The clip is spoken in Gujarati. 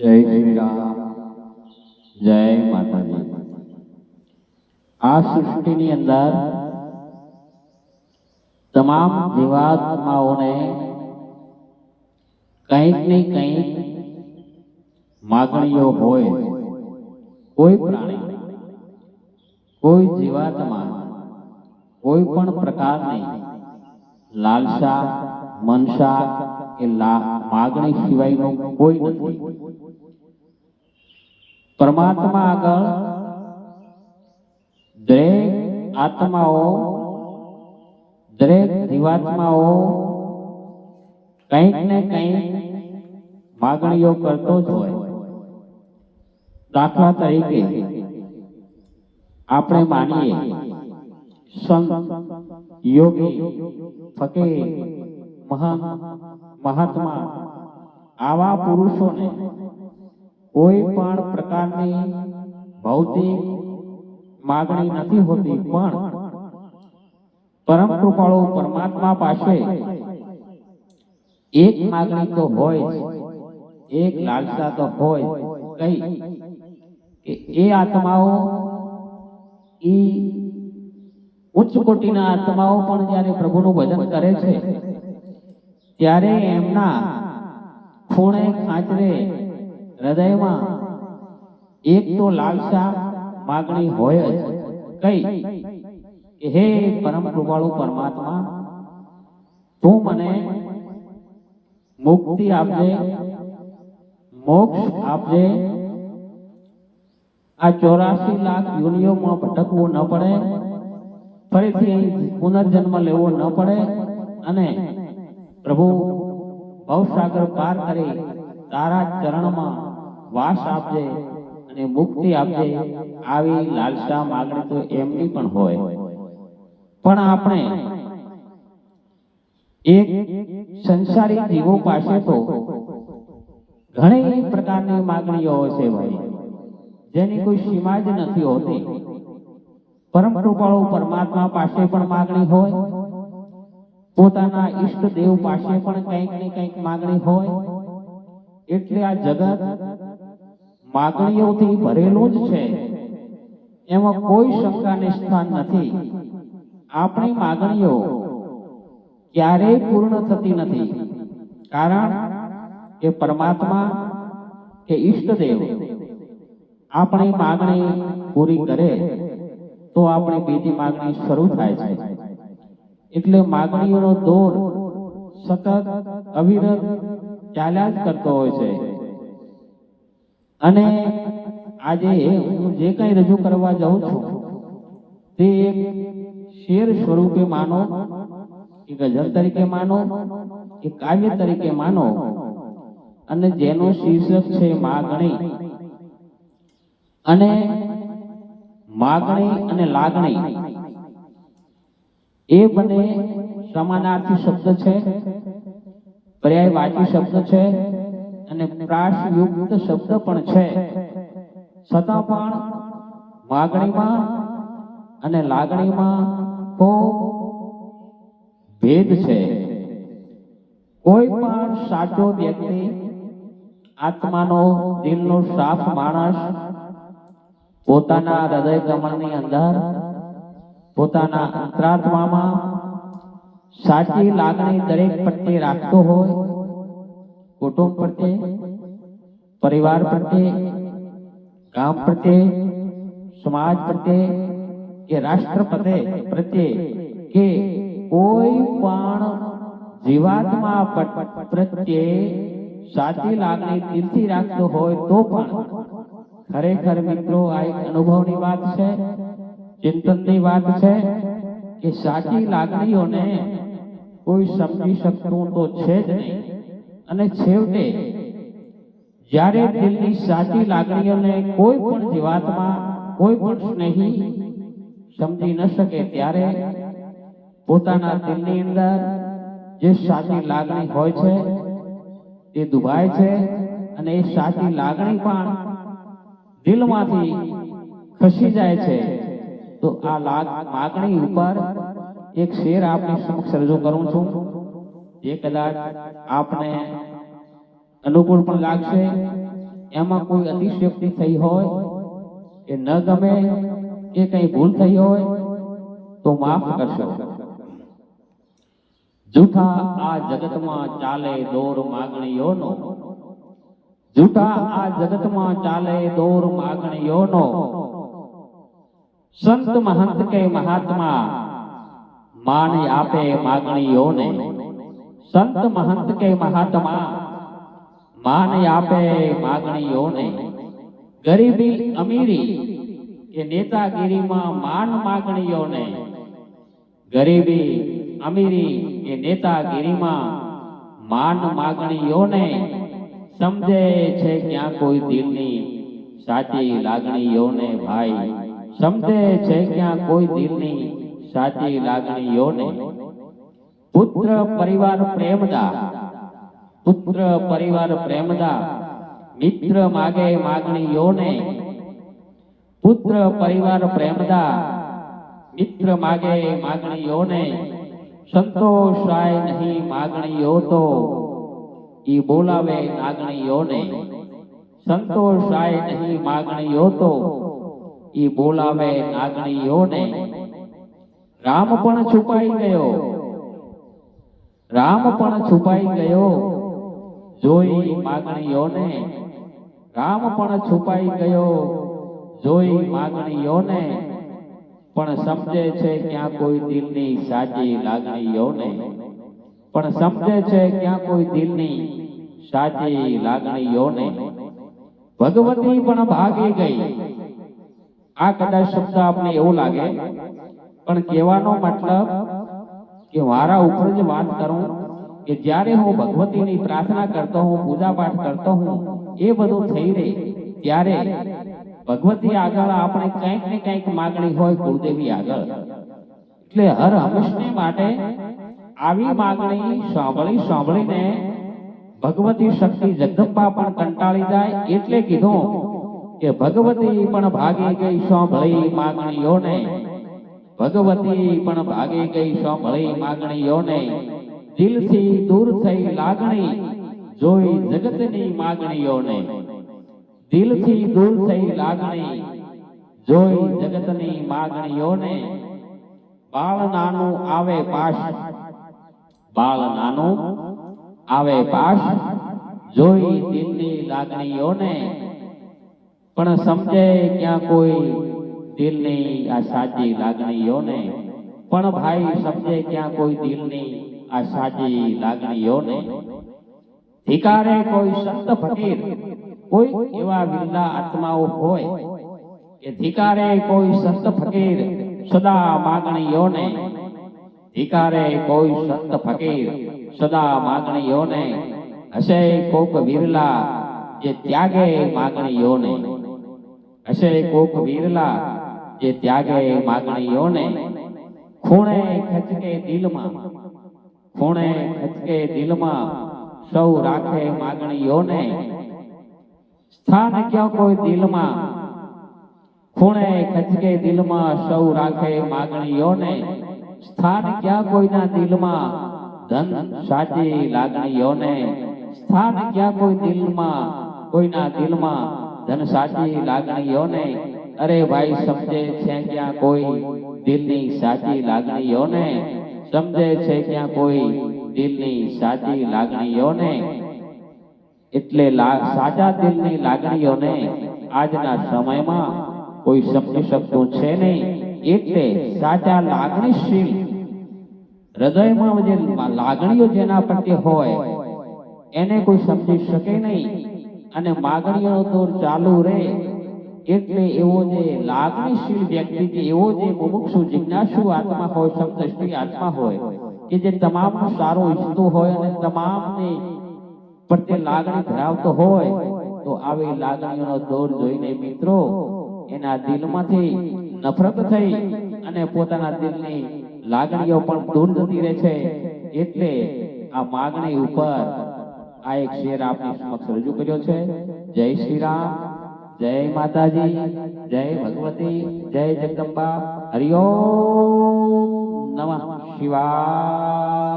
જય શ્રી રામ. જય માતાજી. આ સૃષ્ટિની અંદર તમામ જીવાત્માઓને કંઈક ને કંઈક માગણીઓ હોય, કોઈ પ્રાણી, કોઈ જીવાત્મા, કોઈ પણ પ્રકારની લાલસા, મનસા કે માગણી સિવાયનું કોઈ નથી. પરમાત્મા આગળ દરેક આત્માઓ, દરેક જીવાત્માઓ કંઈક ને કંઈક માગણીઓ કરતો જ હોય. દાખલા તરીકે આપણે માનીએ, સંત યોગી ફકીર મહાન મહાત્મા આવા પુરુષોને કોઈ પણ પ્રકારની ભૌતિક માગણી નથી હોતી, પણ પરમ કૃપાળુ પરમાત્મા પાસે એક માગણી તો હોય એક લાલસા તો હોય. કઈ કે એ આત્માઓ એ ઉચ્ચ કોટીના આત્માઓ પણ જ્યારે પ્રભુનું ભજન કરે છે, ત્યારે એમના ખૂણે ખાંચરે હૃદયમાં એક તો લાલસા માગણી હોય જ. કઈ? હે પરમ કૃપાળુ પરમાત્મા, તું મને મુક્તિ આપજે, મોક્ષ આપજે. આ ચોરાસી લાખ યોનિઓમાં ભટકવું ન પડે. ફરીથી પુનર્જન્મ લેવો ન પડે. અને પ્રભુ ભવસાગર પાર કરી તારા ચરણમાં વાસ આપજે અને મુક્તિ આપજે આવી લાલસા માગણી તો એમની પણ હોય. પણ આપણે એક સંસારી જીવો પાસે તો ઘણી પ્રકારની માગણીઓ છે ભાઈ. જેની કોઈ સીમા જ નથી હોતી. પરમ કૃપાળુ પરમાત્મા પાસે પણ માગણી હોય. પોતાના ઈષ્ટ દેવ પાસે પણ કંઈક ને કંઈક માગણી હોય. એટલે આ જગત માગણીઓથી ભરેલું જ છે. એમાં કોઈ શંકાને સ્થાન નથી. આપણી માગણીઓ ક્યારેય પૂર્ણ થતી નથી. કારણ કે પરમાત્મા કે ઈષ્ટદેવ આપણી માગણી પૂરી કરે તો આપણી બીજી માગણી શરૂ થાય છે. એટલે માગણીઓનો દોર સતત અવિરત ચાલ્યા જ કરતો હોય છે. અને આજે હું જે કંઈ રજૂ કરવા જાઉં છું, તે એક શેર સ્વરૂપે માનો એ ગઝલ તરીકે માનો કે કાવ્ય તરીકે માનો, અને જેનું શીર્ષક છે માગણી. અને માગણી અને લાગણી, એ બંને સમાનાર્થી શબ્દ છે, પર્યાયવાચી શબ્દ છે અને પ્રાસયુક્ત શબ્દ પણ છે. છતાં પણ માગણીમાં અને લાગણીમાં ખૂબ ભેદ છે. કોઈ પણ સાચો વ્યક્તિ આત્માનો દિલનો સાફ માણસ પોતાના હૃદય કમળની અંદર, પોતાના અંતરાત્મામાં સાચી લાગણી દરેક પ્રત્યે રાખતો હોય કુટુંબ પ્રત્યે, પરિવાર પ્રત્યે, ગામ પ્રત્યે, સમાજ પ્રત્યે કે રાષ્ટ્ર પ્રત્યે પ્રત્યે કે કોઈ પણ જીવાત્મા પ્રત્યે સાચી લાગણી દિલથી રાખતો હોય તો પણ ખરેખર મિત્રો આ એક અનુભવની વાત છે, ચિંતનની વાત છે કે સાચી લાગણીઓને કોઈ સમજી શકતું તો છે જ નહીં. અને છેવટે, જ્યારે દિલની સાચી લાગણીઓને કોઈ પણ જીવાતમાં, કોઈ પણ સ્નેહી સમજી ન શકે, ત્યારે પોતાના દિલની અંદર જે સાચી લાગણી હોય છે, તે દુભાય છે અને એ સાચી લાગણી પણ દિલમાંથી ખસી જાય છે. તો આ લાગ માગણી ઉપર એક શેર આપની સમક્ષ રજૂ કરું છું. જે કદાચ આપને અનુકૂળ પણ લાગશે. એમાં કોઈ અતિશયોક્તિ થઈ હોય કે ન ગમે કે કઈ ભૂલ થઈ હોય, તો માફ કરશો. જૂઠા આ જગતમાં ચાલે દોર માગણીઓનો. જૂઠા આ જગતમાં ચાલે દોર માગણીઓનો. સંત મહંત કે મહાત્મા માન આપે માગણીઓને. સંત મહંત કે મહાત્મા? માન આપે માગણીઓને. ગરીબી અમીરી કે નેતાગીરીમાં માન માગણીઓને. ગરીબી અમીરી કે નેતાગીરીમાં માન માગણીઓને. સમજે છે ક્યાં કોઈ દિલની સાચી લાગણીઓને ભાઈ. સમજે છે ક્યાં કોઈ દિલની સાચી લાગણીઓને. પુત્ર પરિવાર પ્રેમદા, પુત્ર પરિવાર પ્રેમદા, મિત્ર માગે માગણી યોને, પુત્ર પરિવાર પ્રેમદા, મિત્ર માગે માગણી યોને, સંતોષાય નહીં માગણીઓ તો ઈ બોલાવે નાગણીઓને સંતોષાય નહીં માગણીઓ તો ઈ બોલાવે નાગણીઓને રામ પણ છુપાઈ ગયો રામ પણ છુપાઈ ગયો. જોઈ માગણીઓને રામ પણ છુપાઈ ગયો. જોઈ માગણીઓને પણ સમજે છે ક્યાં કોઈ દિલની સાચી લાગણીઓને. પણ સમજે છે ક્યાં કોઈ દિલની સાચી લાગણીઓને. ભગવતી પણ ભાગી ગઈ. આ કદાચ શબ્દ આપને એવું લાગે પણ કહેવાનો મતલબ કે મારા ઉપર જ વાત કરું કે જ્યારે હું ભગવતીની પ્રાર્થના કરતો હું પૂજા પાઠ કરતો હું, એ બધું થઈ રહે, ત્યારે ભગવતી આગળ આપણે કંઈક ને કંઈક માગણી હોય કુળદેવી આગળ. એટલે હર હંમેશને માટે આવી માગણી સાંભળી સાંભળીને ભગવતી શક્તિ જગદંબા પણ કંટાળી જાય, એટલે કીધું કે ભગવતી પણ ભાગી ગઈ સાંભળી માગણીઓને. ભગવતી પણ ભાગી ગઈ સાંભળી માગણીઓને. દિલથી દૂર થઈ લાગણી જોઈ જગતની માગણીઓને. દિલથી દૂર થઈ લાગણી જોઈ જગતની માગણીઓને. બાળ નાનું આવે પાશ. બાળ નાનું આવે પાશ. જોઈ દિલની લાગણીઓને. પણ સમજે ક્યાં કોઈ દિલની આ સાચી લાગણીઓને, પણ ભાઈ સમજે ક્યાં કોઈ દિલની આ સાચી લાગણીઓને? ધિકારે કોઈ સંત ફકીર કોઈ એવા વિંદા આત્માઓ હોય, કે ધિકારે કોઈ સંત ફકીર સદા માગણીઓને ધિકારે કોઈ સંત ફકીર સદા માગણીઓને, હશે કોક વિરલા જે ત્યાગે માગણીઓને, હશે કોક વિરલા જે ત્યાગે માગણીઓને ખૂણે ખચકે દિલમાં, ખૂણે ખચકે દિલમાં સૌ રાખે માગણીઓને. સ્થાન ક્યાં કોઈ દિલમાં? ખૂણે ખચકે દિલમાં સૌ રાખે માગણીઓને. સ્થાન ક્યાં કોઈના દિલમાં? ધન સાચી લાગણીઓને. સ્થાન ક્યાં કોઈ દિલમાં? કોઈના દિલમાં ધન સાચી લાગણીઓને. અરે ભાઈ, સમજે છે ક્યાં કોઈ દિલની સાચી લાગણીઓને? સમજે છે ક્યાં કોઈ દિલની સાચી લાગણીઓને? એટલે સાચા દિલની લાગણીઓને આજના સમયમાં કોઈ સમજી શકતું છે નહીં. એટલે સાચા લાગણીશીલ હૃદયમાં જે લાગણીઓ જેના પ્રત્યે હોય, એને કોઈ સમજી શકે નહીં. અને માગણીઓ તો ચાલુ રહે. એટલે એવો જે લાગણીશીલ વ્યક્તિ કે એવો જે મુમુક્ષુ જિજ્ઞાસુ આત્મા હોય સમદ્રષ્ટિ આત્મા હોય, કે જે તમામનું સારું ઈચ્છતું હોય અને તમામને પ્રત્યે લાગણી ધરાવતો હોય, તો આવી લાગણીઓનો દોર જોઈને મિત્રો એના દિલમાંથી નફરત થઈ અને પોતાના દિલની લાગણીઓ પણ દૂર જતી રહે છે. એટલે આ માગણી ઉપર આ એક શેર આપની સમક્ષ રજૂ કર્યો છે. જય શ્રી રામ. જય માતાજી જય ભગવતી જય જગદંબા. હરિઓમ નમઃ શિવાય.